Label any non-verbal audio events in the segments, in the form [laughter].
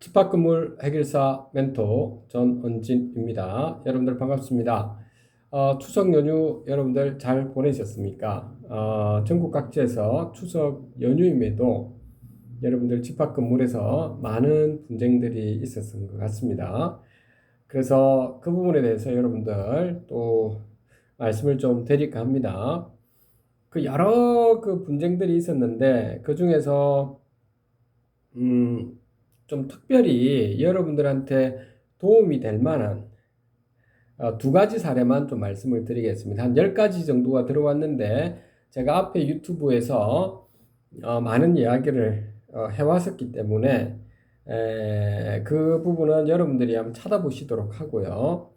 집합건물 해결사 멘토 전은진입니다. 여러분들 반갑습니다. 어, 추석 연휴 여러분들 잘 보내셨습니까? 어, 전국 각지에서 추석 연휴임에도 여러분들 집합건물에서 많은 분쟁들이 있었던 것 같습니다. 그래서 그 부분에 대해서 여러분들 또 말씀을 좀 드릴까 합니다. 그 여러 그 분쟁들이 있었는데 그 중에서 음, 좀 특별히 여러분들한테 도움이 될 만한 어, 두 가지 사례만 좀 말씀을 드리겠습니다. 한 10가지 정도가 들어왔는데 제가 앞에 유튜브에서 어, 많은 이야기를 어, 해왔었기 때문에 에, 그 부분은 여러분들이 한번 찾아보시도록 하고요.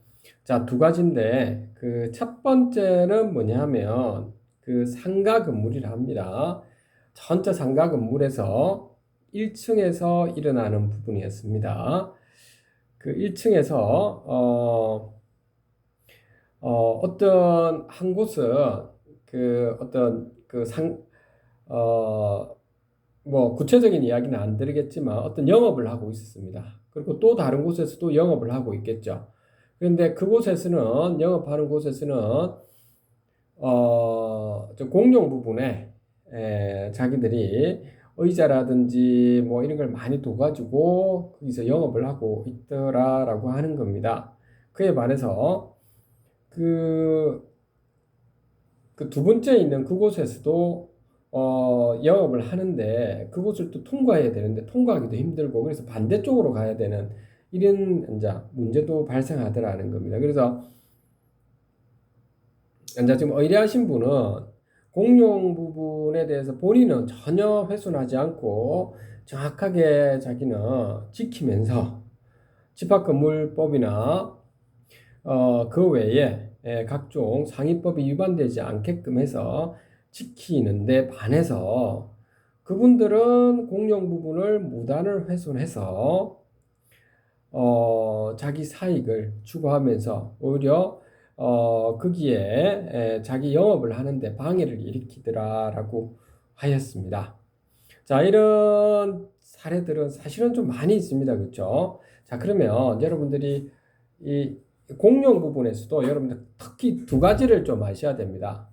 자, 두 가지인데 그 첫 번째는 뭐냐 하면 그 상가 건물이라 합니다. 전체 상가 건물에서 1층에서 일어나는 부분이었습니다. 그 1층에서 어, 어, 어 떤 한 곳은 그 어떤 그 상, 어, 뭐 구체적인 이야기는 안 드리겠지만 어떤 영업을 하고 있었습니다. 그리고 또 다른 곳에서도 영업을 하고 있겠죠. 그런데 그곳에서는 영업하는 곳에서는 어, 공용 부분에 에, 자기들이 의자라든지 뭐 이런 걸 많이 둬가지고 거기서 영업을 하고 있더라라고 하는 겁니다. 그에 반해서 그, 그 두 번째 있는 그곳에서도 어, 영업을 하는데 그곳을 또 통과해야 되는데 통과하기도 힘들고 그래서 반대쪽으로 가야 되는 이런 이제 문제도 발생하더라는 겁니다. 그래서 이제 지금 의뢰하신 분은 공용 부분에 대해서 본인은 전혀 훼손하지 않고 정확하게 자기는 지키면서 집합 건물법이나 어, 그 외에 예, 각종 상위법이 위반되지 않게끔 해서 지키는데 반해서 그분들은 공용 부분을 무단을 훼손해서 어, 자기 사익을 추구하면서 오히려 어, 거기에 에, 자기 영업을 하는데 방해를 일으키더라라고 하였습니다. 자, 이런 사례들은 사실은 좀 많이 있습니다. 그렇죠? 자, 그러면 여러분들이 이 공룡 부분에서도 여러분들 특히 두 가지를 좀 아셔야 됩니다.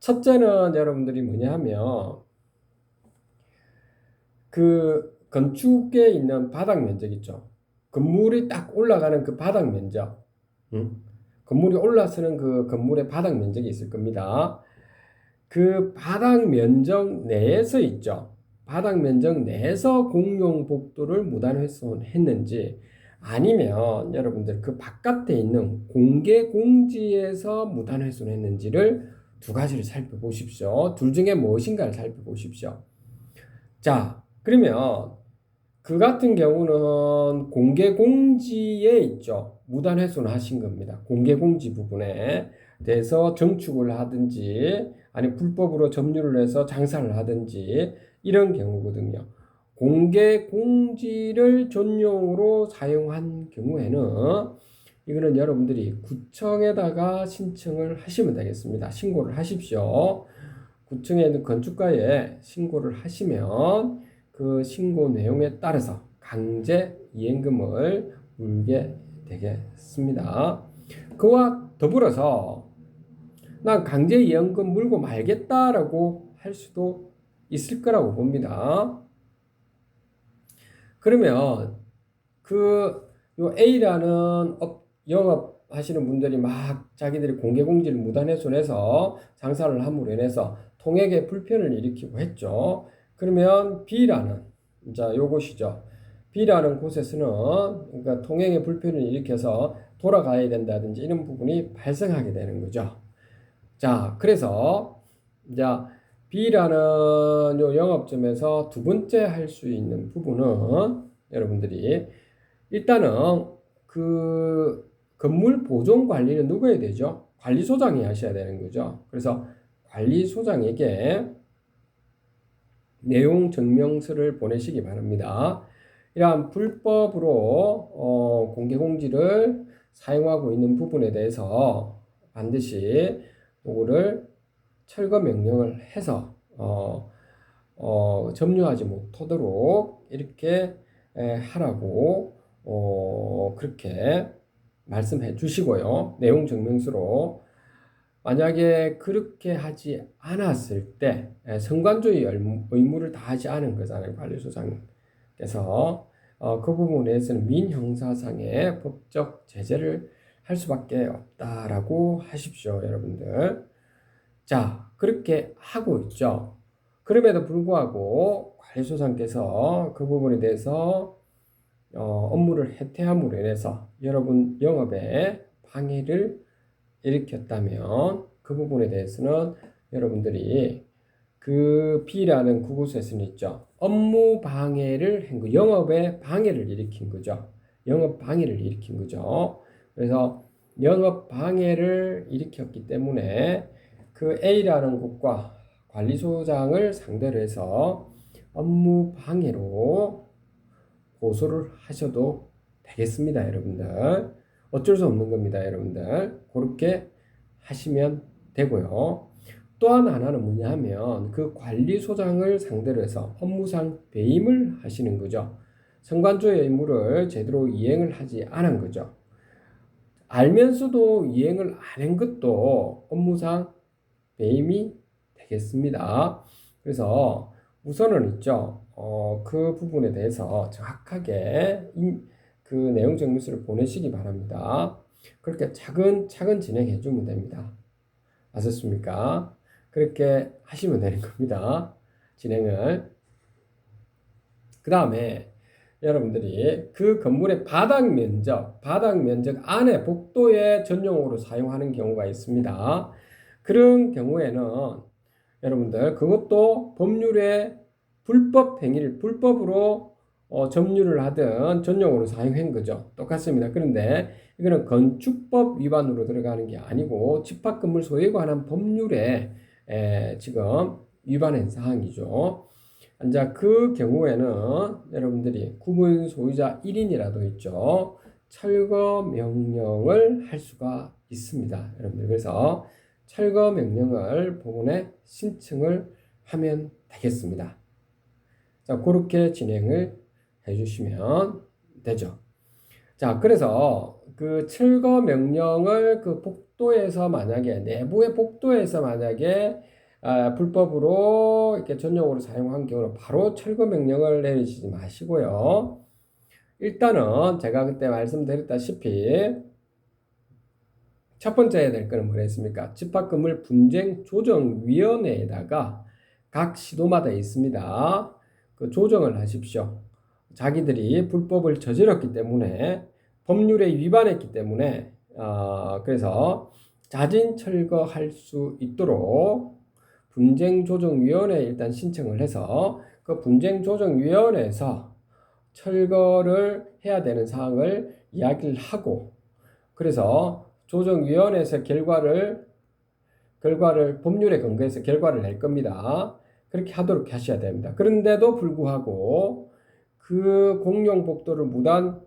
첫째는 여러분들이 뭐냐 하면 그 건축에 있는 바닥 면적 있죠. 건물이 딱 올라가는 그 바닥 면적. 응? 건물이 올라서는 그 건물의 바닥 면적이 있을 겁니다. 그 바닥 면적 내에서 있죠. 바닥 면적 내에서 공용 복도를 무단 훼손했는지 아니면 여러분들 그 바깥에 있는 공개 공지에서 무단 훼손했는지를 두 가지를 살펴보십시오. 둘 중에 무엇인가를 살펴보십시오. 자, 그러면 그 같은 경우는 공개 공지에 있죠. 무단 훼손을 하신 겁니다. 공개 공지 부분에 대해서 정축을 하든지 아니 불법으로 점유를 해서 장사를 하든지 이런 경우거든요. 공개 공지를 전용으로 사용한 경우에는 이거는 여러분들이 구청에다가 신청을 하시면 되겠습니다. 신고를 하십시오. 구청에 있는 건축가에 신고를 하시면 그 신고 내용에 따라서 강제 이행금을 물게 되겠습니다. 그와 더불어서 난 강제 이행금 물고 말겠다라고 할 수도 있을 거라고 봅니다. 그러면 그 A라는 영업 하시는 분들이 막 자기들이 공개 공지를 무단훼손해서 장사를 함으로 인해서 통행에 불편을 일으키고 했죠. 그러면 B라는 자 요것이죠. B라는 곳에서는 그러니까 통행에 불편을 일으켜서 돌아가야 된다든지 이런 부분이 발생하게 되는 거죠. 자, 그래서 자 B라는 요 영업점에서 두 번째 할 수 있는 부분은 여러분들이 일단은 그 건물 보존 관리는 해야 되죠? 관리소장이 하셔야 되는 거죠. 그래서 관리소장에게 내용 증명서를 보내시기 바랍니다. 이러한 불법으로 어, 공개 공지를 사용하고 있는 부분에 대해서 반드시 요거를 철거 명령을 해서 어, 어, 점유하지 못하도록 이렇게 에, 하라고 어, 그렇게 말씀해 주시고요. 내용 증명서로 만약에 그렇게 하지 않았을 때 에, 성관주의 의무를 다하지 않은 거잖아요. 관리소장께서 어, 그 부분에 대해서는 민형사상의 법적 제재를 할 수밖에 없다라고 하십시오, 여러분들. 자, 그렇게 하고 있죠. 그럼에도 불구하고 관리소장께서 그 부분에 대해서 어, 업무를 해태함으로 인해서 여러분 영업에 방해를 일으켰다면 그 부분에 대해서는 여러분들이 그 B라는 구구수에서는 있죠. 업무 방해를 한 거, 영업에 방해를 일으킨 거죠. 영업 방해를 일으킨 거죠. 그래서 영업 방해를 일으켰기 때문에 그 A라는 곳과 관리소장을 상대로 해서 업무 방해로 고소를 하셔도 되겠습니다, 여러분들. 어쩔 수 없는 겁니다, 여러분들. 그렇게 하시면 되고요. 또한 하나는 뭐냐 하면 그 관리소장을 상대로 해서 업무상 배임을 하시는 거죠. 성관조의 의무를 제대로 이행을 하지 않은 거죠. 알면서도 이행을 안 한 것도 업무상 배임이 되겠습니다. 그래서 우선은 있죠. 어, 그 부분에 대해서 정확하게 인, 그 내용 정리서를 보내시기 바랍니다. 그렇게 차근 차근 진행해 주면 됩니다. 아셨습니까? 그렇게 하시면 되는 겁니다. 진행을. 그 다음에 여러분들이 그 건물의 바닥 면적, 바닥 면적 안에 복도에 전용으로 사용하는 경우가 있습니다. 그런 경우에는 여러분들 그것도 법률의 불법 행위를 불법으로 어, 점유를 하든 전용으로 사용한 거죠. 똑같습니다. 그런데 이거는 건축법 위반으로 들어가는 게 아니고 집합 건물 소유에 관한 법률에 에, 지금 위반한 사항이죠. 이제 그 경우에는 여러분들이 구분 소유자 1인이라도 있죠. 철거 명령을 할 수가 있습니다. 여러분들. 그래서 철거 명령을 법원에 신청을 하면 되겠습니다. 자, 그렇게 진행을 해 주시면 되죠. 자, 그래서 그 철거 명령을 그 복도에서 만약에 내부의 복도에서 만약에 아, 불법으로 이렇게 전용으로 사용한 경우는 바로 철거 명령을 내리시지 마시고요. 일단은 제가 그때 말씀드렸다시피 첫 번째 해야 될 거는 뭐랬습니까? 집합금을 분쟁 조정 위원회에다가 각 시도마다 있습니다. 그 조정을 하십시오. 자기들이 불법을 저질렀기 때문에 법률에 위반했기 때문에 어, 그래서 자진 철거할 수 있도록 분쟁조정위원회에 일단 신청을 해서 그 분쟁조정위원회에서 철거를 해야 되는 사항을 이야기를 하고 그래서 조정위원회에서 결과를 결과를 법률에 근거해서 결과를 낼 겁니다. 그렇게 하도록 하셔야 됩니다. 그런데도 불구하고 그 공용 복도를 무단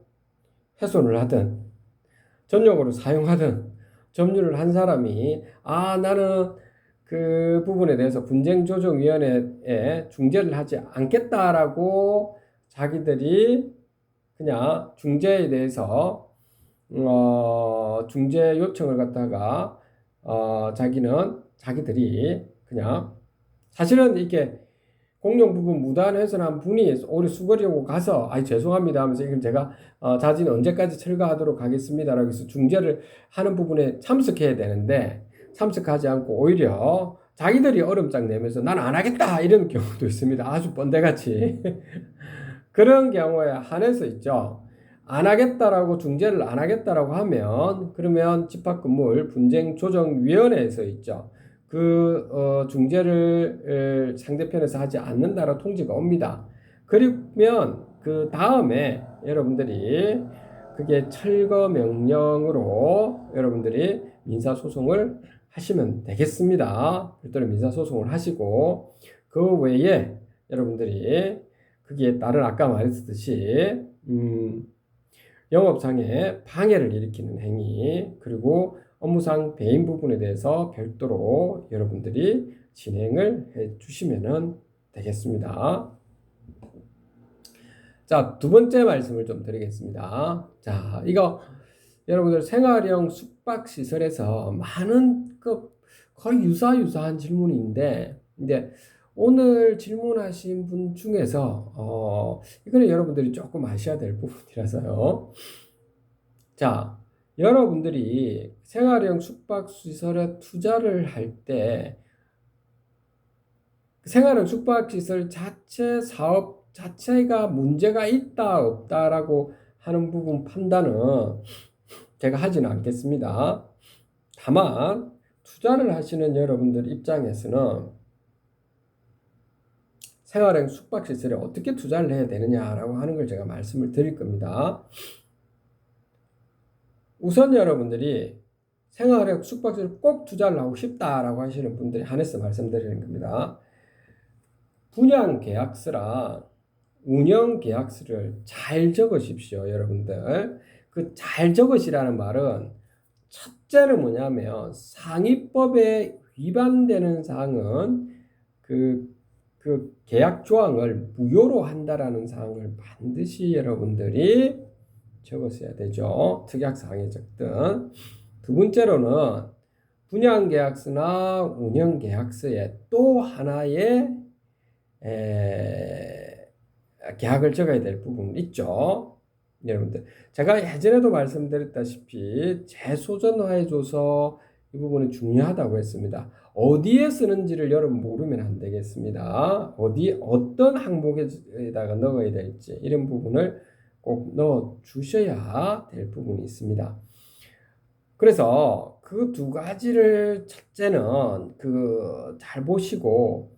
훼손을 하든 전용으로 사용하든 점유를 한 사람이 아 나는 그 부분에 대해서 분쟁조정위원회에 중재를 하지 않겠다라고 자기들이 그냥 중재에 대해서 어, 중재 요청을 갖다가 어, 자기는 자기들이 그냥 사실은 이게 공용 부분 무단 훼손한 분이 오래 수거리고 가서 아 죄송합니다 하면서 이건 제가 어, 자진 언제까지 철거하도록 하겠습니다라고 해서 중재를 하는 부분에 참석해야 되는데 참석하지 않고 오히려 자기들이 얼음장 내면서 난 안 하겠다 이런 경우도 있습니다. 아주 번데같이 [laughs] 그런 경우에 한해서 있죠. 안 하겠다라고 중재를 안 하겠다라고 하면 그러면 집합건물 분쟁조정위원회에서 있죠. 그 어, 중재를 상대편에서 하지 않는다라고 통지가 옵니다. 그러면 그 다음에 여러분들이 그게 철거 명령으로 여러분들이 민사 소송을 하시면 되겠습니다. 별도로 민사 소송을 하시고 그 외에 여러분들이 그게 다른 아까 말했듯이 음, 영업장에 방해를 일으키는 행위 그리고 업무상 배임 부분에 대해서 별도로 여러분들이 진행을 해 주시면 되겠습니다. 자, 두 번째 말씀을 좀 드리겠습니다. 자, 이거 여러분들 생활형 숙박시설에서 많은 그 거의 유사유사한 질문인데, 근데 오늘 질문하신 분 중에서, 어, 이거는 여러분들이 조금 아셔야 될 부분이라서요. 자, 여러분들이 생활형 숙박시설에 투자를 할 때, 생활형 숙박시설 자체 사업 자체가 문제가 있다, 없다라고 하는 부분 판단은 제가 하지는 않겠습니다. 다만, 투자를 하시는 여러분들 입장에서는 생활형 숙박시설에 어떻게 투자를 해야 되느냐라고 하는 걸 제가 말씀을 드릴 겁니다. 우선 여러분들이 생활형 숙박시설 꼭 투자를 하고 싶다라고 하시는 분들이 한해서 말씀드리는 겁니다. 분양 계약서랑 운영 계약서를 잘 적으십시오, 여러분들. 그 잘 적으시라는 말은 첫째는 뭐냐면 상위법에 위반되는 사항은 그, 그 계약 조항을 무효로 한다라는 사항을 반드시 여러분들이 적었어야 되죠. 특약사항에 적든. 두 번째로는 분양계약서나 운영계약서에 또 하나의 에, 계약을 적어야 될 부분이 있죠. 여러분들 제가 예전에도 말씀드렸다시피 재소전화해줘서 이 부분은 중요하다고 했습니다. 어디에 쓰는지를 여러분 모르면 안 되겠습니다. 어디 어떤 항목에다가 넣어야 될지 이런 부분을 꼭 넣어 주셔야 될 부분이 있습니다. 그래서 그 두 가지를 첫째는 그 잘 보시고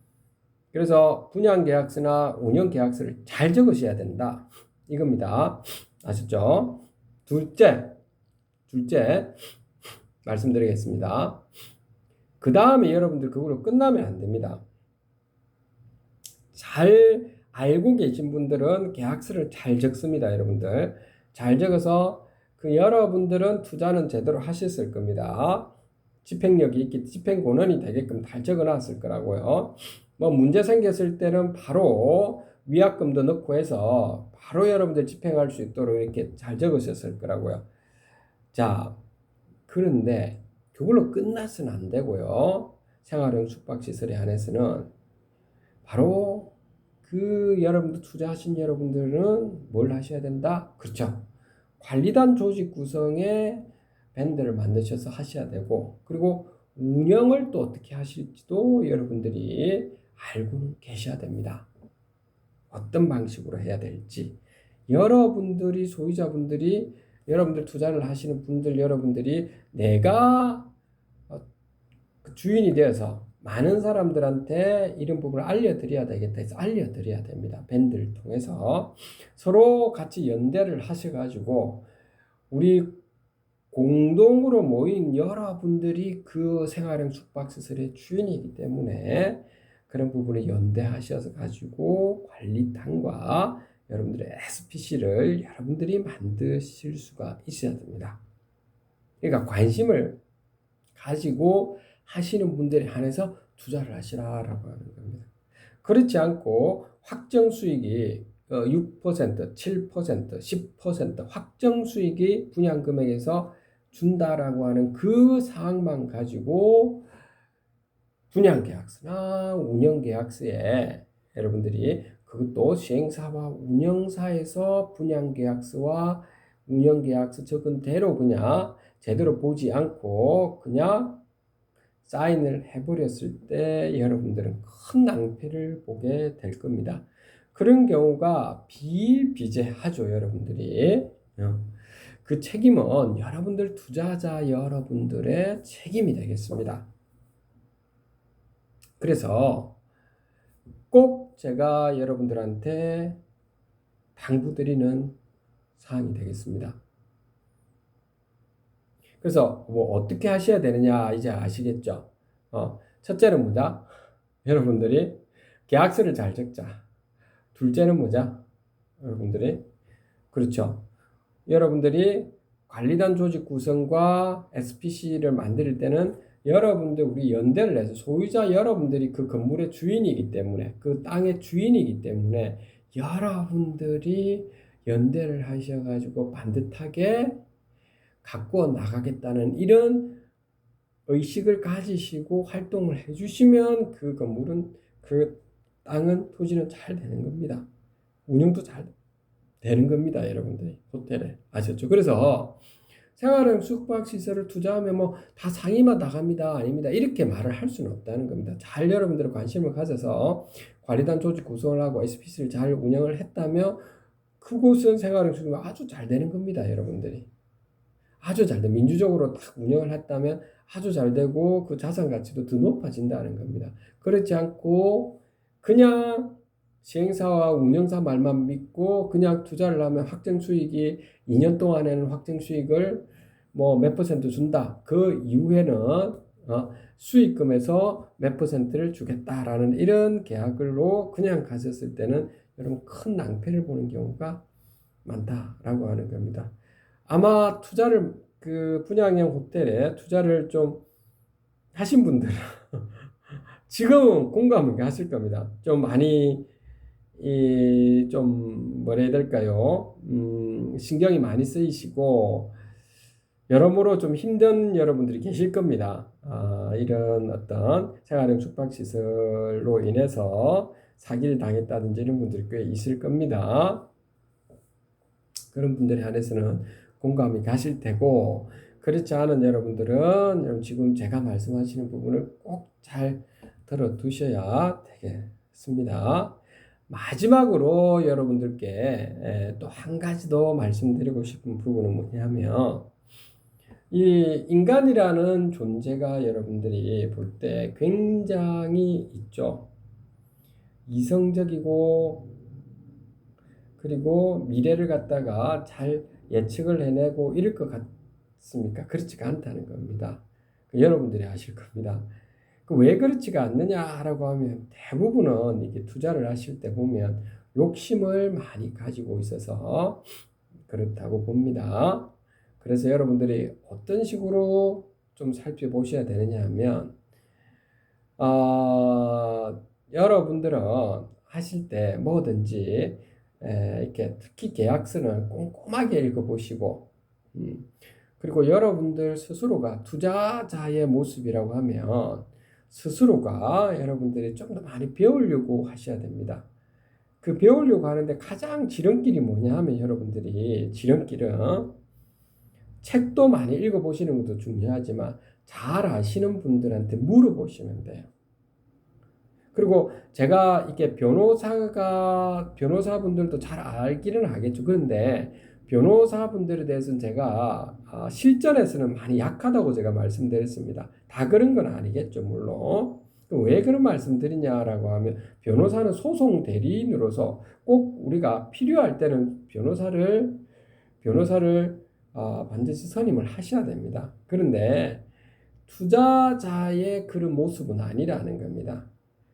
그래서 분양 계약서나 운영 계약서를 잘 적으셔야 된다. 이겁니다. 아셨죠? 둘째, 둘째, 말씀드리겠습니다. 그 다음에 여러분들 그걸로 끝나면 안 됩니다. 잘 알고 계신 분들은 계약서를 잘 적습니다, 여러분들. 잘 적어서 그 여러분들은 투자는 제대로 하셨을 겁니다. 집행력이 있기, 집행 권한이 되게끔 잘 적어놨을 거라고요. 뭐 문제 생겼을 때는 바로 위약금도 넣고 해서 바로 여러분들 집행할 수 있도록 이렇게 잘 적으셨을 거라고요. 자, 그런데 그걸로 끝나서는 안 되고요. 생활형 숙박시설에 한해서는 바로 그 여러분들 투자하신 여러분들은 뭘 하셔야 된다? 그렇죠. 관리단 조직 구성에 밴드를 만드셔서 하셔야 되고 그리고 운영을 또 어떻게 하실지도 여러분들이 알고는 계셔야 됩니다. 어떤 방식으로 해야 될지 여러분들이 소유자분들이 여러분들 투자를 하시는 분들 여러분들이 내가 어, 그 주인이 되어서 많은 사람들한테 이런 부분을 알려드려야 되겠다 해서 알려드려야 됩니다. 밴드를 통해서 서로 같이 연대를 하셔가지고 우리 공동으로 모인 여러분들이 그 생활형 숙박시설의 주인이기 때문에 그런 부분을 연대하셔서 가지고 관리단과 여러분들의 SPC를 여러분들이 만드실 수가 있어야 됩니다. 그러니까 관심을 가지고 하시는 분들에 한해서 투자를 하시라라고 하는 겁니다. 그렇지 않고 확정 수익이 6%, 7%, 10% 확정 수익이 분양 금액에서 준다라고 하는 그 사항만 가지고 분양 계약서나 운영 계약서에 여러분들이 그것도 시행사와 운영사에서 분양 계약서와 운영 계약서 적은 대로 그냥 제대로 보지 않고 그냥 사인을 해버렸을 때 여러분들은 큰 낭패를 보게 될 겁니다. 그런 경우가 비일비재하죠, 여러분들이. 어. 그 책임은 여러분들 투자자 여러분들의 책임이 되겠습니다. 그래서 꼭 제가 여러분들한테 당부드리는 사항이 되겠습니다. 그래서 뭐 어떻게 하셔야 되느냐 이제 아시겠죠? 어, 첫째는 뭐다? 여러분들이 계약서를 잘 적자. 둘째는 뭐죠 여러분들이 그렇죠. 여러분들이 관리단 조직 구성과 SPC를 만들 때는 여러분들 우리 연대를 해서 소유자 여러분들이 그 건물의 주인이기 때문에 그 땅의 주인이기 때문에 여러분들이 연대를 하셔가지고 반듯하게 갖고 나가겠다는 이런 의식을 가지시고 활동을 해주시면 그 건물은 그 땅은 토지는 잘 되는 겁니다. 운영도 잘 되는 겁니다, 여러분들이 호텔에 아셨죠? 그래서 생활형 숙박 시설을 투자하면 뭐 다 상위만 나갑니다, 아닙니다. 이렇게 말을 할 수는 없다는 겁니다. 잘 여러분들의 관심을 가져서 관리단 조직 구성을 하고 SPC를 잘 운영을 했다면 그곳은 생활형 숙박 아주 잘 되는 겁니다, 여러분들이. 아주 잘 돼. 민주적으로 딱 운영을 했다면 아주 잘 되고 그 자산 가치도 더 높아진다는 겁니다. 그렇지 않고 그냥 시행사와 운영사 말만 믿고 그냥 투자를 하면 확정 수익이 2년 동안에는 확정 수익을 뭐 몇 퍼센트 준다. 그 이후에는 어, 수익금에서 몇 퍼센트를 주겠다라는 이런 계약으로 그냥 가셨을 때는 여러분 큰 낭패를 보는 경우가 많다라고 하는 겁니다. 아마 투자를 그 분양형 호텔에 투자를 좀 하신 분들은 [laughs] 지금은 공감을 하실 겁니다. 좀 많이 이 좀 뭐라 해야 될까요? 음, 신경이 많이 쓰이시고 여러모로 좀 힘든 여러분들이 계실 겁니다. 아, 이런 어떤 생활형 숙박시설로 인해서 사기를 당했다든지 이런 분들이 꽤 있을 겁니다. 그런 분들에 한해서는 공감이 가실 테고 그렇지 않은 여러분들은 지금 제가 말씀하시는 부분을 꼭 잘 들어 두셔야 되겠습니다. 마지막으로 여러분들께 또 한 가지 더 말씀드리고 싶은 부분은 뭐냐면 이 인간이라는 존재가 여러분들이 볼 때 굉장히 있죠. 이성적이고 그리고 미래를 갖다가 잘 예측을 해내고 이럴 것 같습니까? 그렇지가 않다는 겁니다. 여러분들이 아실 겁니다. 왜 그렇지가 않느냐라고 하면 대부분은 이게 투자를 하실 때 보면 욕심을 많이 가지고 있어서 그렇다고 봅니다. 그래서 여러분들이 어떤 식으로 좀 살펴보셔야 되느냐 하면, 어, 여러분들은 하실 때 뭐든지 에, 이렇게 특히 계약서는 꼼꼼하게 읽어보시고, 음, 그리고 여러분들 스스로가 투자자의 모습이라고 하면 스스로가 여러분들이 좀 더 많이 배우려고 하셔야 됩니다. 그 배우려고 하는데 가장 지름길이 뭐냐 하면 여러분들이 지름길은 책도 많이 읽어보시는 것도 중요하지만 잘 아시는 분들한테 물어보시면 돼요. 그리고 제가 이게 변호사가 변호사분들도 잘 알기는 하겠죠. 그런데 변호사분들에 대해서는 제가 아, 실전에서는 많이 약하다고 제가 말씀드렸습니다. 다 그런 건 아니겠죠, 물론. 왜 그런 말씀드리냐라고 하면 변호사는 소송 대리인으로서 꼭 우리가 필요할 때는 변호사를 변호사를 어, 반드시 선임을 하셔야 됩니다. 그런데 투자자의 그런 모습은 아니라는 겁니다.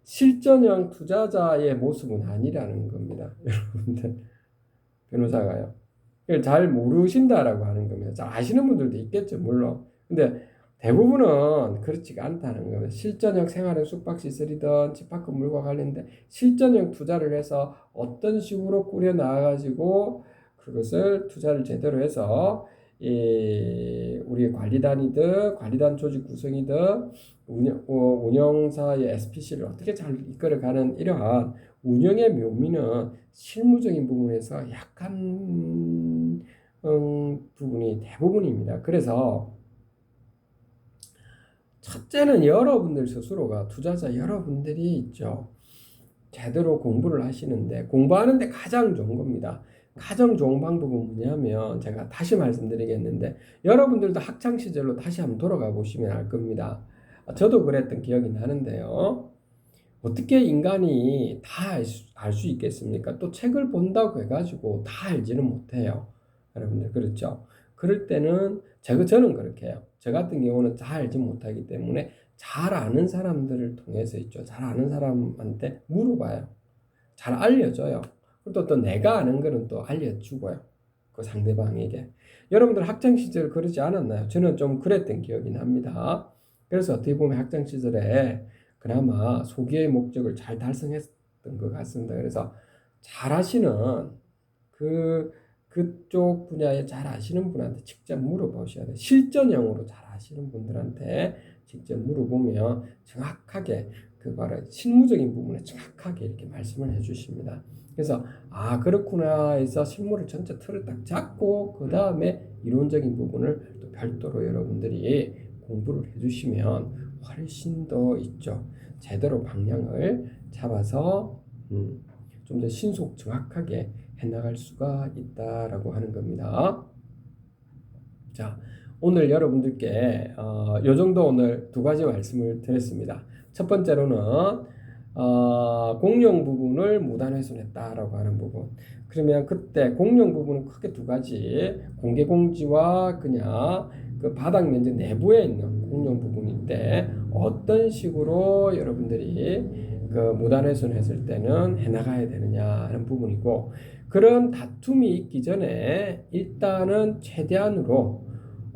실전형 투자자의 모습은 아니라는 겁니다. [laughs] 여러분들 변호사가요. 잘 모르신다라고 하는 겁니다. 잘 아시는 분들도 있겠죠, 물론. 근데 대부분은 그렇지가 않다는 겁니다. 실전형 생활형 숙박시설이든 집합 건물과 관련된 실전형 투자를 해서 어떤 식으로 꾸려 나가지고 그것을 투자를 제대로 해서 이 우리 관리단이든 관리단 조직 구성이든 운영, 어, 운영사의 SPC를 어떻게 잘 이끌어가는 이러한 운영의 묘미는 실무적인 부분에서 약한 음, 부분이 대부분입니다. 그래서 첫째는 여러분들 스스로가 투자자 여러분들이 있죠. 제대로 공부를 하시는데 공부하는데 가장 좋은 겁니다. 가장 좋은 방법은 뭐냐면 제가 다시 말씀드리겠는데 여러분들도 학창 시절로 다시 한번 돌아가 보시면 알 겁니다. 저도 그랬던 기억이 나는데요. 어떻게 인간이 다알수 있겠습니까? 또 책을 본다고 해가지고 다 알지는 못해요. 여러분들 그렇죠? 그럴 때는 제가 저는 그렇게 해요. 저 같은 경우는 잘 알지 못하기 때문에 잘 아는 사람들을 통해서 있죠. 잘 아는 사람한테 물어봐요. 잘 알려줘요. 그리고 또 내가 아는 거는 또 알려주고요. 그 상대방에게. 여러분들 학창 시절 그러지 않았나요? 저는 좀 그랬던 기억이 납니다. 그래서 어떻게 보면 학창 시절에 그나마 소기의 목적을 잘 달성했던 것 같습니다. 그래서 잘 아시는 그 그쪽 분야에 잘 아시는 분한테 직접 물어보셔야 돼요. 실전형으로 잘 아시는 분들한테 직접 물어보면 정확하게 그 바로 실무적인 부분에 정확하게 이렇게 말씀을 해주십니다. 그래서 아 그렇구나 해서 실무를 전체 틀을 딱 잡고 그 다음에 이론적인 부분을 또 별도로 여러분들이 공부를 해주시면 훨씬 더 있죠. 제대로 방향을 잡아서 음, 좀 더 신속 정확하게 해나갈 수가 있다라고 하는 겁니다. 자, 오늘 여러분들께 어, 요 정도 오늘 두 가지 말씀을 드렸습니다. 첫 번째로는 어, 공룡 부분을 무단훼손했다라고 하는 부분. 그러면 그때 공룡 부분은 크게 두 가지 공개 공지와 그냥 그 바닥 면적 내부에 있는 공룡 부분인데 어떤 식으로 여러분들이 그 무단훼손했을 때는 해나가야 되느냐 하는 부분이고 그런 다툼이 있기 전에 일단은 최대한으로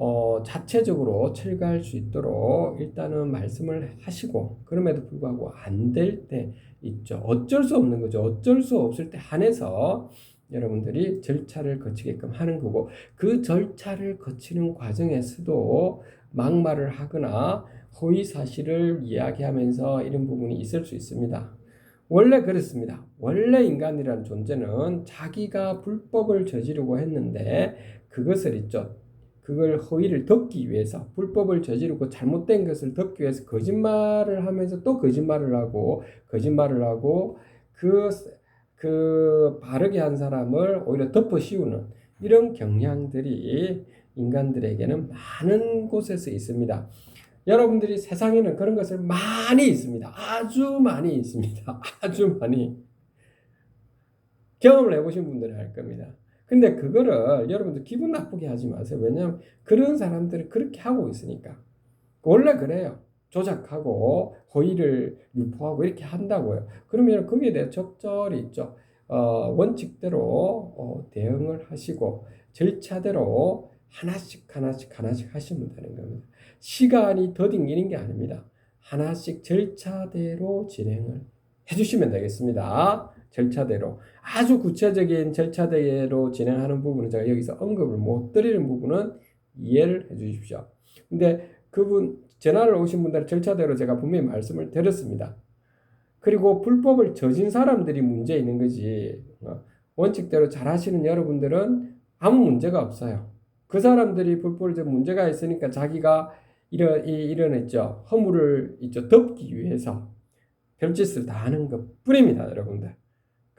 어, 자체적으로 철거할 수 있도록 일단은 말씀을 하시고 그럼에도 불구하고 안 될 때 있죠. 어쩔 수 없는 거죠. 어쩔 수 없을 때 한해서 여러분들이 절차를 거치게끔 하는 거고 그 절차를 거치는 과정에서도 막말을 하거나 허위 사실을 이야기하면서 이런 부분이 있을 수 있습니다. 원래 그렇습니다. 원래 인간이라는 존재는 자기가 불법을 저지르고 했는데 그것을 있죠. 그걸 허위를 덮기 위해서 불법을 저지르고 잘못된 것을 덮기 위해서 거짓말을 하면서 또 거짓말을 하고 거짓말을 하고 그, 그 바르게 한 사람을 오히려 덮어 씌우는 이런 경향들이 인간들에게는 많은 곳에서 있습니다. 여러분들이 세상에는 그런 것을 많이 있습니다. 아주 많이 있습니다. [laughs] 아주 많이. 경험을 해보신 분들은 알 겁니다. 근데 그거를 여러분들 기분 나쁘게 하지 마세요. 왜냐하면 그런 사람들이 그렇게 하고 있으니까. 원래 그래요. 조작하고 허위를 유포하고 이렇게 한다고요. 그러면 거기에 대해 적절히 있죠. 어, 원칙대로 어, 대응을 하시고 절차대로 하나씩 하나씩 하나씩 하시면 되는 겁니다. 시간이 더딘기는 게 아닙니다. 하나씩 절차대로 진행을 해주시면 되겠습니다. 절차대로 아주 구체적인 절차대로 진행하는 부분은 제가 여기서 언급을 못 드리는 부분은 이해를 해 주십시오. 근데 그분 전화를 오신 분들 절차대로 제가 분명히 말씀을 드렸습니다. 그리고 불법을 저진 사람들이 문제 있는 거지 어, 원칙대로 잘 하시는 여러분들은 아무 문제가 없어요. 그 사람들이 불법을 문제가 있으니까 자기가 이런 있죠 허물을 있죠 덮기 위해서 별짓을 다 하는 것 뿐입니다, 여러분들.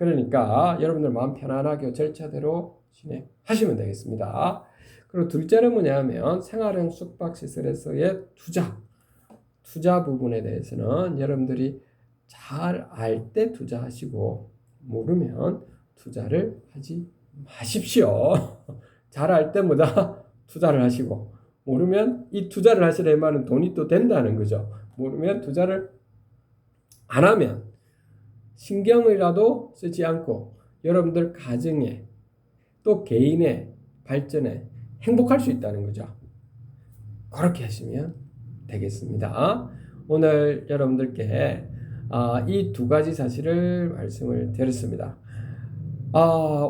그러니까 여러분들 마음 편안하게 절차대로 진행하시면 되겠습니다. 그리고 둘째는 뭐냐면 생활형 숙박시설에서의 투자. 투자 부분에 대해서는 여러분들이 잘 알 때 투자하시고 모르면 투자를 하지 마십시오. [laughs] 잘 알 때보다 [laughs] 투자를 하시고 모르면 이 투자를 하시려면 돈이 또 된다는 거죠. 모르면 투자를 안 하면 신경이라도 쓰지 않고 여러분들 가정에 또 개인의 발전에 행복할 수 있다는 거죠. 그렇게 하시면 되겠습니다. 오늘 여러분들께 아, 이두 가지 사실을 말씀을 드렸습니다. 아,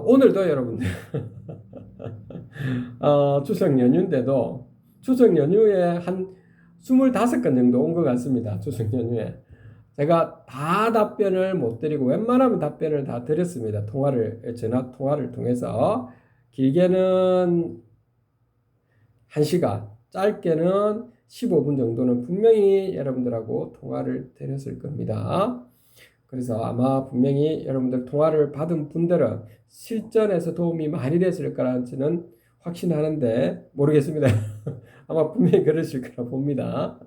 오늘도 여러분들 어, [laughs] 추석 연휴인데도 추석 연휴에 한 25건 정도 온 것 같습니다. 추석 연휴에. 제가 다 답변을 못 드리고 웬만하면 답변을 다 드렸습니다. 통화를 전화 통화를 통해서 길게는 1시간, 짧게는 15분 정도는 분명히 여러분들하고 통화를 드렸을 겁니다. 그래서 아마 분명히 여러분들 통화를 받은 분들은 실전에서 도움이 많이 됐을 거라는 확신하는데 모르겠습니다. [laughs] 아마 분명히 그러실 거라 봅니다.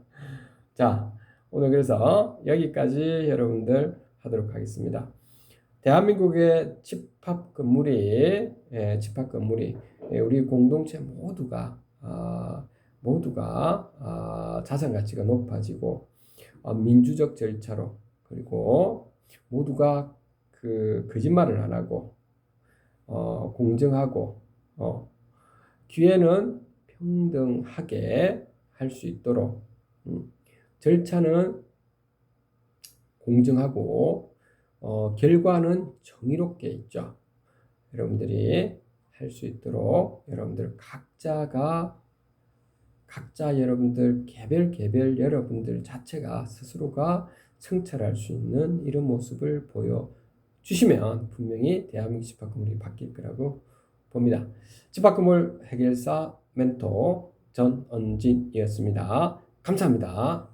자, 오늘 그래서 여기까지 여러분들 하도록 하겠습니다. 대한민국의 집합 건물이 예, 집합 건물이 예, 우리 공동체 모두가 아, 모두가 아, 자산 가치가 높아지고 어, 민주적 절차로 그리고 모두가 그 거짓말을 안 하고 어, 공정하고 어, 기회는 평등하게 할 수 있도록 음, 절차는 공정하고 어, 결과는 정의롭게 있죠. 여러분들이 할 수 있도록 여러분들 각자가 각자 여러분들 개별 개별 여러분들 자체가 스스로가 성찰할 수 있는 이런 모습을 보여 주시면 분명히 대한민국 집합건물이 바뀔 거라고 봅니다. 집합건물 해결사 멘토 전언진이었습니다. 감사합니다.